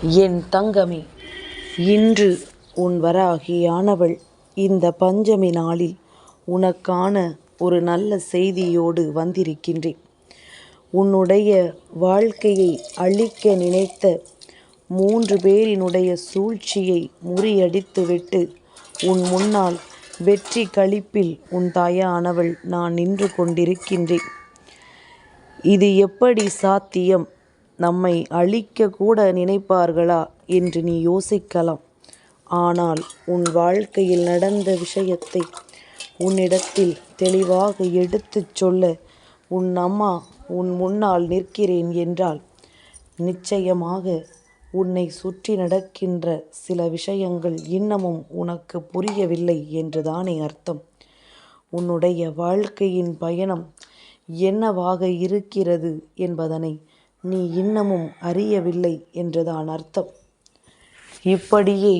என் தங்கமே இன்று உன் வராகியானவள் இந்த பஞ்சமி நாளில் உனக்கான ஒரு நல்ல செய்தியோடு வந்திருக்கின்றேன். உன்னுடைய வாழ்க்கையை அழிக்க நினைத்த மூன்று பேரினுடைய சூழ்ச்சியை முறியடித்துவிட்டு உன் முன்னால் வெற்றி களிப்பில் உன் தாயானவள் நான் நின்று கொண்டிருக்கின்றேன். இது எப்படி சாத்தியம்? நம்மை அழிக்க கூட நினைப்பார்களா என்று நீ யோசிக்கலாம். ஆனால் உன் வாழ்க்கையில் நடந்த விஷயத்தை உன்னிடத்தில் தெளிவாக எடுத்துச் சொல்ல உன் அம்மா உன் முன்னால் நிற்கிறேன் என்றால் நிச்சயமாக உன்னை சுற்றி நடக்கின்ற சில விஷயங்கள் இன்னமும் உனக்கு புரியவில்லை என்றுதானே அர்த்தம். உன்னுடைய வாழ்க்கையின் பயணம் என்னவாக இருக்கிறது என்பதனை நீ இன்னமும் அறியவில்லை என்றுதான் அர்த்தம். இப்படியே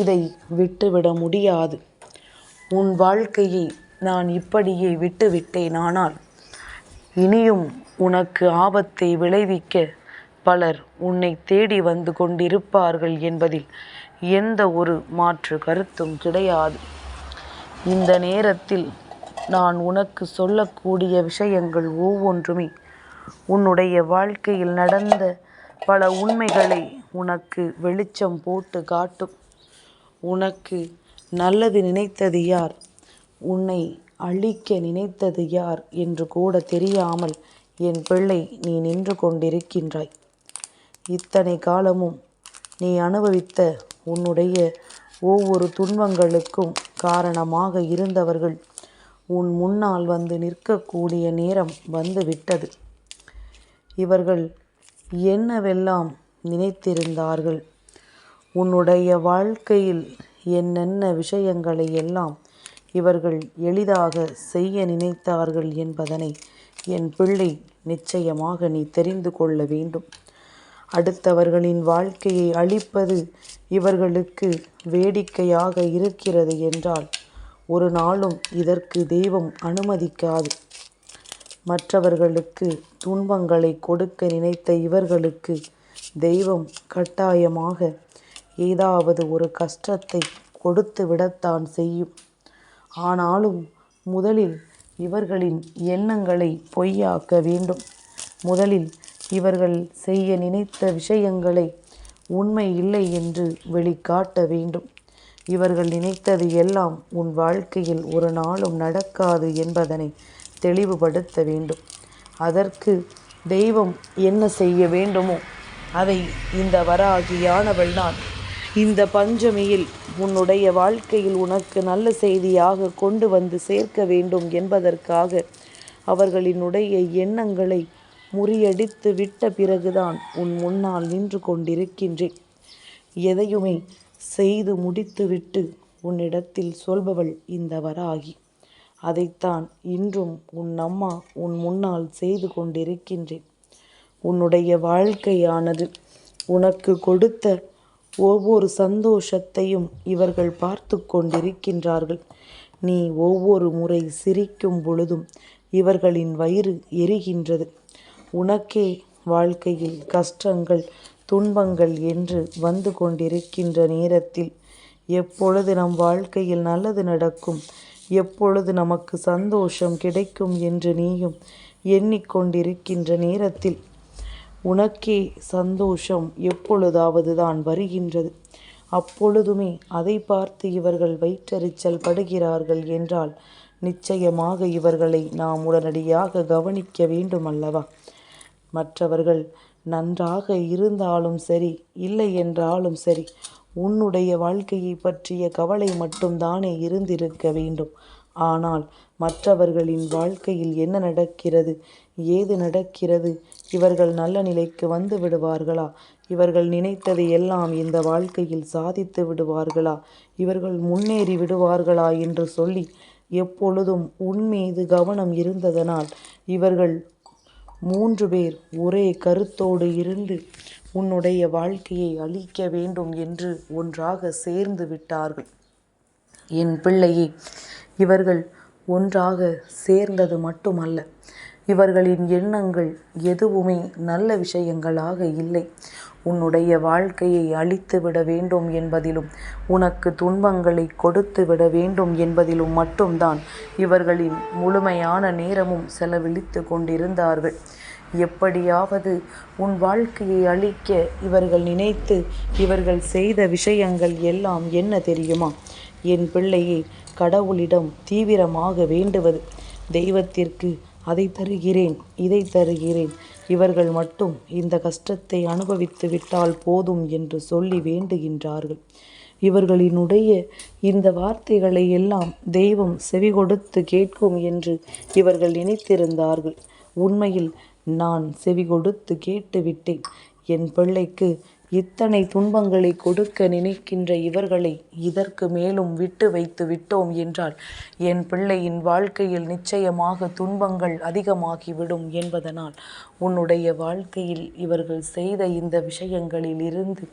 இதை விட்டுவிட முடியாது. உன் வாழ்க்கையை நான் இப்படியே விட்டுவிட்டேனானால் இனியும் உனக்கு ஆபத்தை விளைவிக்க பலர் உன்னை தேடி வந்து கொண்டிருப்பார்கள் என்பதில் எந்த ஒரு மாற்று கருத்தும் கிடையாது. இந்த நேரத்தில் நான் உனக்கு சொல்லக்கூடிய விஷயங்கள் ஒவ்வொன்றுமே உன்னுடைய வாழ்க்கையில் நடந்த பல உண்மைகளை உனக்கு வெளிச்சம் போட்டு காட்டும். உனக்கு நல்லது நினைத்தது யார்? உன்னை அழிக்க நினைத்தது யார் என்று கூட தெரியாமல் என் பிள்ளை நீ நின்று கொண்டிருக்கின்றாய். இத்தனை காலமும் நீ அனுபவித்த உன்னுடைய ஒவ்வொரு துன்பங்களுக்கும் காரணமாக இருந்தவர்கள் உன் முன்னால் வந்து நிற்கக்கூடிய நேரம் வந்துவிட்டது இவர்கள் என்னவெல்லாம் நினைத்திருந்தார்கள்? உன்னுடைய வாழ்க்கையில் என்னென்ன விஷயங்களை எல்லாம் இவர்கள் எளிதாக செய்ய நினைத்தார்கள் என்பதனை என் பிள்ளை நிச்சயமாக நீ தெரிந்து கொள்ள வேண்டும். அடுத்தவர்களின் வாழ்க்கையை அழிப்பது இவர்களுக்கு வேடிக்கையாக இருக்கிறது என்றால் ஒரு நாளும் இதற்கு தெய்வம் அனுமதிக்காது. மற்றவர்களுக்கு துன்பங்களை கொடுக்க நினைத்த இவர்களுக்கு தெய்வம் கட்டாயமாக ஏதாவது ஒரு கஷ்டத்தை கொடுத்து விடத்தான் செய்யும். ஆனாலும் முதலில் இவர்களின் எண்ணங்களை பொய்யாக்க வேண்டும். முதலில் இவர்கள் செய்ய நினைத்த விஷயங்களை உண்மை இல்லை என்று வெளிக்காட்ட வேண்டும். இவர்கள் நினைத்தது எல்லாம் உன் வாழ்க்கையில் ஒரு நாளும் நடக்காது என்பதனை தெளிவுபடுத்த வேண்டும். அதற்கு தெய்வம் என்ன செய்ய வேண்டுமோ அதை இந்த வராகியானவள் நான் இந்த பஞ்சமியில் உன்னுடைய வாழ்க்கையில் உனக்கு நல்ல செய்தியாக கொண்டு வந்து சேர்க்க வேண்டும் என்பதற்காக அவர்களினுடைய எண்ணங்களை முறியடித்து விட்ட பிறகுதான் உன் முன்னால் நின்று கொண்டிருக்கின்றேன். எதையுமே செய்து முடித்துவிட்டு உன்னிடத்தில் சொல்பவள் இந்த வராகி. அதைத்தான் இன்றும் உன் அம்மா உன் முன்னால் செய்து கொண்டிருக்கின்றேன். உன்னுடைய வாழ்க்கையானது உனக்கு கொடுத்த ஒவ்வொரு சந்தோஷத்தையும் இவர்கள் பார்த்து கொண்டிருக்கின்றார்கள். நீ ஒவ்வொரு முறை சிரிக்கும் பொழுதும் இவர்களின் வயிறு எரிகின்றது. உனக்கே வாழ்க்கையில் கஷ்டங்கள் துன்பங்கள் என்று வந்து கொண்டிருக்கின்ற நேரத்தில் எப்பொழுது நம் வாழ்க்கையில் நல்லது நடக்கும் எப்பொழுது நமக்கு சந்தோஷம் கிடைக்கும் என்று நீயும் எண்ணிக்கொண்டிருக்கின்ற நேரத்தில் உனக்கே சந்தோஷம் எப்பொழுதாவது தான் வருகின்றது. அப்பொழுதுமே அதை பார்த்து இவர்கள் வயிற்றெரிச்சல் படுகிறார்கள் என்றால் நிச்சயமாக இவர்களை நாம் உடனடியாக கவனிக்க வேண்டும் அல்லவா மற்றவர்கள் நன்றாக இருந்தாலும் சரி இல்லை என்றாலும் சரி உன்னுடைய வாழ்க்கையை பற்றிய கவலை மட்டும்தானே இருந்திருக்க வேண்டும். ஆனால் மற்றவர்களின் வாழ்க்கையில் என்ன நடக்கிறது? ஏது நடக்கிறது? இவர்கள் நல்ல நிலைக்கு வந்து விடுவார்களா? இவர்கள் நினைத்ததை எல்லாம் இந்த வாழ்க்கையில் சாதித்து விடுவார்களா? இவர்கள் முன்னேறி விடுவார்களா என்று சொல்லி எப்பொழுதும் உன்மீது கவனம் இருந்ததனால் இவர்கள் மூன்று பேர் ஒரே கருத்தோடு இருந்து உன்னுடைய வாழ்க்கையை அழிக்க வேண்டும் என்று ஒன்றாக சேர்ந்து விட்டார்கள். என் பிள்ளையை இவர்கள் ஒன்றாக சேர்ந்தது மட்டுமல்ல. இவர்களின் எண்ணங்கள் எதுவுமே நல்ல விஷயங்களாக இல்லை. உன்னுடைய வாழ்க்கையை அழித்து விட வேண்டும் என்பதிலும் உனக்கு துன்பங்களை கொடுத்து விட வேண்டும் என்பதிலும் மட்டும்தான் இவர்களின் முழுமையான நேரமும் செலவழித்து கொண்டிருந்தார்கள். எப்படியாவது உன் வாழ்க்கையை அழிக்க இவர்கள் நினைத்து இவர்கள் செய்த விஷயங்கள் எல்லாம் என்ன தெரியுமா? என் பிள்ளையை கடவுளிடம் தீவிரமாக வேண்டுவது. தெய்வத்திற்கு அதை தருகிறேன் இதை தருகிறேன். இவர்கள் மட்டும் இந்த கஷ்டத்தை அனுபவித்து விட்டால் போதும் என்று சொல்லி வேண்டுகின்றார்கள். இவர்களினுடைய இந்த வார்த்தைகளை எல்லாம் தெய்வம் செவி கொடுத்து கேட்கும் என்று இவர்கள் நினைத்திருந்தார்கள். உண்மையில் நான் செவி கொடுத்து கேட்டுவிட்டேன். என் பிள்ளைக்கு இத்தனை துன்பங்களை கொடுக்க நினைக்கின்ற இவர்களை இதற்கு மேலும் விட்டு வைத்து விட்டோம் என்றால் என் பிள்ளையின் வாழ்க்கையில் நிச்சயமாக துன்பங்கள் அதிகமாகிவிடும் என்பதனால் உன்னுடைய வாழ்க்கையில் இவர்கள் செய்த இந்த விஷயங்களில் இருந்து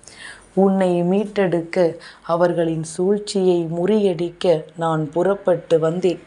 உன்னை மீட்டெடுக்க அவர்களின் சூழ்ச்சியை முறியடிக்க நான் புறப்பட்டு வந்தேன்.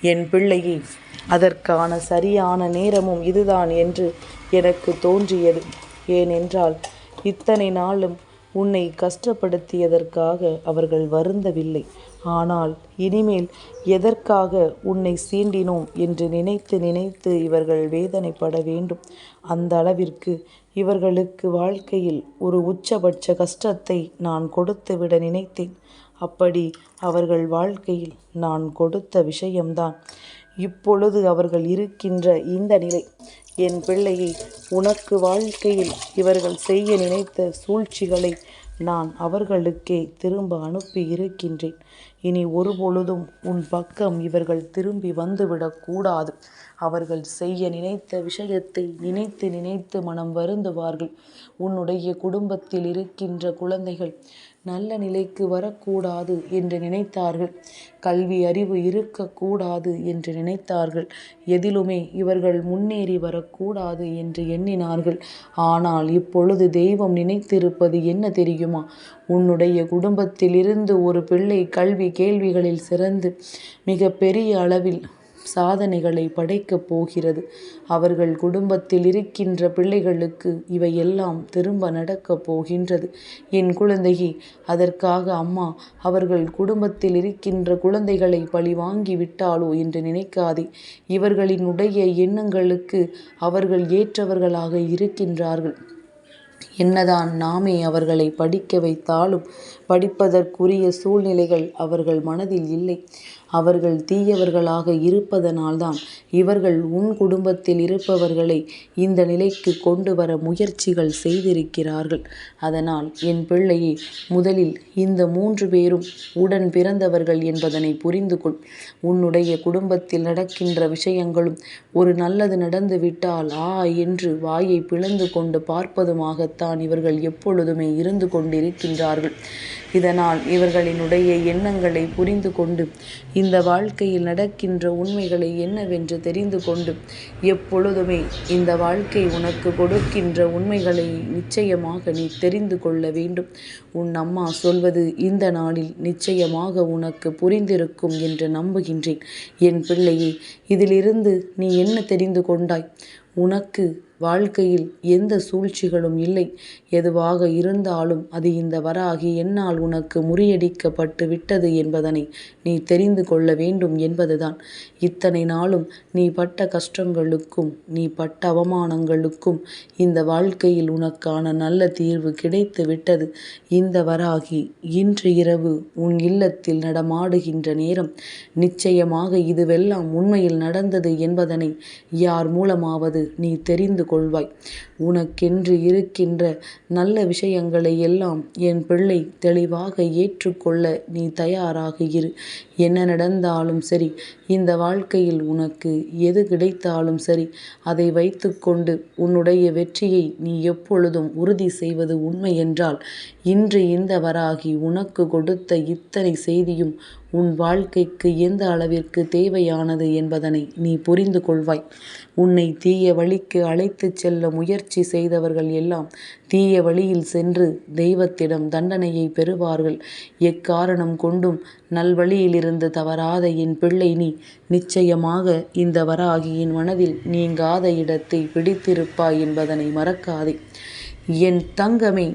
என் பிள்ளையை அதற்கான சரியான நேரமும் இதுதான் என்று எனக்கு தோன்றியது. ஏனென்றால் இத்தனை நாளும் உன்னை கஷ்டப்படுத்தியதற்காக அவர்கள் வருந்தவில்லை. ஆனால் இனிமேல் எதற்காக உன்னை சீண்டினோம் என்று நினைத்து நினைத்து இவர்கள் வேதனைப்பட வேண்டும். அந்த அளவிற்கு இவர்களுக்கு வாழ்க்கையில் ஒரு உச்சபட்ச கஷ்டத்தை நான் கொடுத்துவிட நினைத்தேன். அப்படி அவர்கள் வாழ்க்கையில் நான் கொடுத்த விஷயம்தான். இப்பொழுது அவர்கள் இருக்கின்ற இந்த நிலை. என் பிள்ளையை உனக்கு வாழ்க்கையில் இவர்கள் செய்ய நினைத்த சூழ்ச்சிகளை நான் அவர்களுக்கே திரும்ப அனுப்பி இருக்கின்றேன். இனி ஒருபொழுதும் உன் பக்கம் இவர்கள் திரும்பி வந்துவிடக்கூடாது அவர்கள் செய்ய நினைத்த விஷயத்தை நினைத்து நினைத்து மனம் வருந்துவார்கள். உன்னுடைய குடும்பத்தில் இருக்கின்ற குழந்தைகள் நல்ல நிலைக்கு வரக்கூடாது என்று நினைத்தார்கள். கல்வி அறிவு இருக்கக்கூடாது என்று நினைத்தார்கள். எதிலுமே இவர்கள் முன்னேறி வரக்கூடாது என்று எண்ணினார்கள். ஆனால் இப்பொழுது தெய்வம் நினைத்திருப்பது என்ன தெரியுமா? உன்னுடைய குடும்பத்திலிருந்து ஒரு பிள்ளை கல்வி கேள்விகளில் சிறந்து மிக பெரிய அளவில் சாதனைகளை படைக்கப் போகிறது. அவர்கள் குடும்பத்தில் இருக்கின்ற பிள்ளைகளுக்கு இவையெல்லாம் திரும்ப நடக்கப் போகின்றது. என் குழந்தையை அதற்காக அம்மா அவர்கள் குடும்பத்தில் இருக்கின்ற குழந்தைகளை பழி வாங்கி விட்டாலோ என்று நினைக்காதே. இவர்களினுடைய எண்ணங்களுக்கு அவர்கள் ஏற்றவர்களாக இருக்கின்றார்கள். என்னதான் நாமே அவர்களை படிக்க வைத்தாலும் படிப்பதற்குரிய சூழ்நிலைகள் அவர்கள் மனதில் இல்லை. அவர்கள் தீயவர்களாக இருப்பதனால்தான் இவர்கள் உன் குடும்பத்தில் இருப்பவர்களை இந்த நிலைக்கு கொண்டு வர முயற்சிகள் செய்திருக்கிறார்கள். அதனால் என் பிள்ளையை முதலில் இந்த மூன்று பேரும் உடன் பிறந்தவர்கள் என்பதனை புரிந்து கொள் உன்னுடைய குடும்பத்தில் நடக்கின்ற விஷயங்களும் ஒரு நல்லது நடந்து விட்டால் ஆ என்று வாயை பிளந்து கொண்டு பார்ப்பதுமாகத்தான் இவர்கள் எப்பொழுதுமே இருந்து கொண்டிருக்கின்றார்கள். இதனால் இவர்களினுடைய எண்ணங்களை புரிந்து கொண்டு இந்த வாழ்க்கையில் நடக்கின்ற உண்மைகளை என்னவென்று தெரிந்து கொண்டு எப்பொழுதுமே இந்த வாழ்க்கை உனக்கு கொடுக்கின்ற உண்மைகளை நிச்சயமாக நீ தெரிந்து கொள்ள வேண்டும். உன் அம்மா சொல்வது இந்த நாளில் நிச்சயமாக உனக்கு புரிந்திருக்கும் என்று நம்புகின்றேன். என் பிள்ளையே இதிலிருந்து நீ என்ன தெரிந்து கொண்டாய்? உனக்கு வாழ்க்கையில் எந்த சூழ்ச்சிகளும் இல்லை. எதுவாக இருந்தாலும் அது இந்த வராகி என்னால் உனக்கு முறியடிக்கப்பட்டு விட்டது என்பதனை நீ தெரிந்து கொள்ள வேண்டும் என்பதுதான். இத்தனை நாளும் நீ பட்ட கஷ்டங்களுக்கும் நீ பட்ட அவமானங்களுக்கும் இந்த வாழ்க்கையில் உனக்கான நல்ல தீர்வு கிடைத்து விட்டது. இந்த வராகி இன்று இரவு உன் இல்லத்தில் நடமாடுகின்ற நேரம் நிச்சயமாக இதுவெல்லாம் உண்மையில் நடந்தது என்பதனை யார் மூலமாவது நீ தெரிந்து கொள்வாய். உனக்கென்று இருக்கின்ற நல்ல விஷயங்களை எல்லாம் என் பிள்ளை தெளிவாக ஏற்றுக்கொள்ள நீ தயாராக இரு என்ன நடந்தாலும் சரி இந்த வாழ்க்கையில் உனக்கு எது கிடைத்தாலும் சரி அதை வைத்துக்கொண்டு உன்னுடைய வெற்றியை நீ எப்பொழுதும் உறுதி செய்வது உண்மை என்றால் இன்று இந்த வராகி உனக்கு கொடுத்த இத்தனை செய்தியும் உன் வாழ்க்கைக்கு எந்த அளவிற்கு தேவையானது என்பதனை நீ புரிந்து கொள்வாய். உன்னை தீய வழிக்கு அழைத்துச் செல்ல முயற்சி செய்தவர்கள் எல்லாம் தீய வழியில் சென்று தெய்வத்திடம் தண்டனையை பெறுவார்கள். எக்காரணம் கொண்டும் நல்வழியிலிருந்து தவறாத என் பிள்ளை நீ நிச்சயமாக இந்த வராகியின் மனதில் நீங்காத இடத்தை பிடித்திருப்பாய் என்பதனை மறக்காதே. என் தங்கமே